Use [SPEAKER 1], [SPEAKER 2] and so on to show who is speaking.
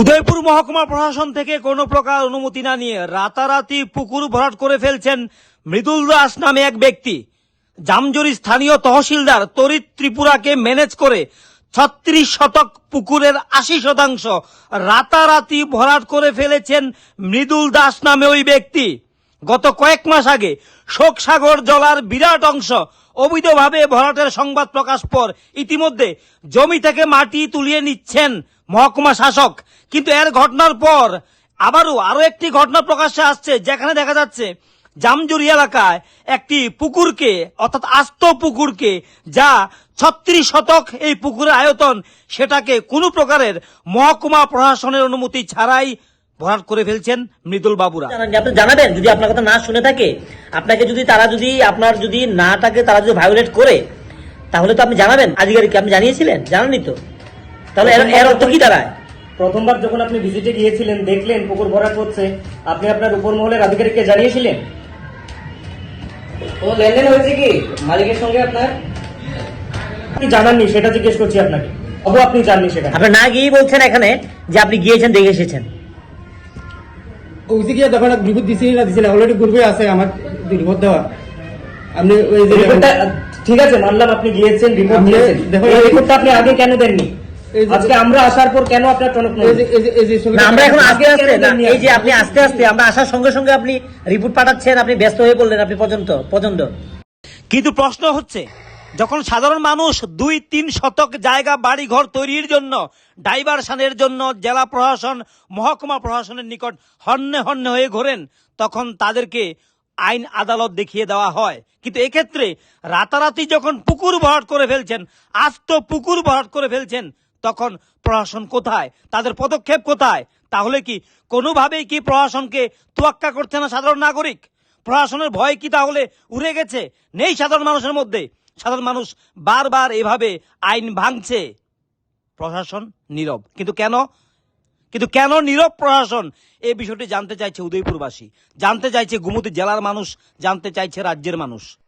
[SPEAKER 1] উদয়পুর মহকুমা প্রশাসন থেকে কোনো প্রকার অনুমতি না নিয়ে রাতারাতি পুকুর ভরাট করে ফেলছেন মৃদুল দাস নামে এক ব্যক্তি। জামজুরি স্থানীয় তহসিলদার তরিৎ ত্রিপুরাকে ম্যানেজ করে ছত্রিশ শতক পুকুরের আশি শতাংশ রাতারাতি ভরাট করে ফেলেছেন মৃদুল দাস নামে ওই ব্যক্তি। গত কয়েক মাস আগে শোকসাগর জলার বিরাট অংশ অবৈধভাবে ভরাটের সংবাদ প্রকাশ পর ইতিমধ্যে জমি থেকে মাটি তুলিয়ে নিচ্ছেন মহকুমা শাসক। কিন্তু এর ঘটনার পর আবারও আরও একটি ঘটনা প্রকাশ্যে আসছে, যেখানে দেখা যাচ্ছে জামজুরি এলাকায় একটি পুকুরকে, অর্থাৎ আস্ত পুকুরকে, যা ছত্রিশ শতক এই পুকুরের আয়তন, সেটাকে কোনো প্রকারের মহকুমা প্রশাসনের অনুমতি ছাড়াই ভরাট করে ফেলছেন মৃদুল বাবুরা।
[SPEAKER 2] আপনি জানাবেন যদি আপনার কথা না শুনে থাকে আপনাকে যদি তারা যদি আপনার যদি নাটাকে তারা যদি ভায়োলেট করে তাহলে তো আপনি জানাবেন। আধিকারিককে আপনি জানিয়েছিলেন? জানাননি তো। তাহলে এর- এর অর্থ কি দাঁড়ায়?
[SPEAKER 3] প্রথমবার যখন আপনি ভিজিটে গিয়েছিলেন দেখলেন পুকুর ভরাট হচ্ছে আপনি আপনার উপর মহলের আধিকারিককে জানিয়েছিলেন?
[SPEAKER 2] ও লেনদেন হয়েছে কি? মালিকের সঙ্গে আপনার?
[SPEAKER 3] আপনি জানাননি সেটা জিজ্ঞেস করছি আপনাকে। অবু আপনি জাননি সেটা।
[SPEAKER 2] আপনি না গিয়ে বলছেন এখানে যে আপনি গিয়েছেন দেখে এসেছেন।
[SPEAKER 4] ওইদিকে যখন রিপোর্ট দিছি না দিছি না অলরেডি গ্রুপে আছে আমার রিপোর্ট দেওয়া আপনি ওই যে
[SPEAKER 3] ঠিক আছে মানলাম আপনি গিয়েছেন রিপোর্ট দিয়েছেন।
[SPEAKER 4] দেখো,
[SPEAKER 3] রিপোর্টটা আপনি আগে কেন দেননি? আজকে আমরা আসার পর কেন আপনার টনক
[SPEAKER 4] এই যে- এই যে- এই যে ছবিটা-
[SPEAKER 2] না আমরা এখন আস্তে আস্তে এই যে আপনি? আস্তে আস্তে আমরা আসার সঙ্গে সঙ্গে আপনি রিপোর্ট পাঠাচ্ছেন আপনি ব্যস্ত হয়ে পড়লেন আপনি পর্যন্ত পর্যন্ত।
[SPEAKER 1] কিন্তু প্রশ্ন হচ্ছে যখন সাধারণ মানুষ দুই তিন শতক জায়গা বাড়ি ঘর তৈরির জন্য ডাইভারশনের জন্য জেলা প্রশাসন, মহকুমা প্রশাসনের নিকট হন্যে হন্যে হয়ে ঘোরেন, তখন তাদেরকে আইন আদালত দেখিয়ে দেওয়া হয়। কিন্তু এক্ষেত্রে রাতারাতি যখন পুকুর ভরাট করে ফেলছেন, আস্ত পুকুর ভরাট করে ফেলছেন, তখন প্রশাসন কোথায়? তাদের পদক্ষেপ কোথায়? তাহলে কি কোনোভাবেই কি প্রশাসনকে তোয়াক্কা করছে না সাধারণ নাগরিক? প্রশাসনের ভয় কি তাহলে উড়ে গেছে? নেই সাধারণ মানুষের মধ্যে। সাধারণ মানুষ বারবার এভাবে আইন ভাঙছে। প্রশাসন নীরব। কিন্তু কেন? কিন্তু কেন নীরব প্রশাসন? এই বিষয়টি জানতে চাইছে উদয়পুরবাসী। জানতে চাইছে গুমতি জেলার মানুষ, জানতে চাইছে রাজ্যের মানুষ।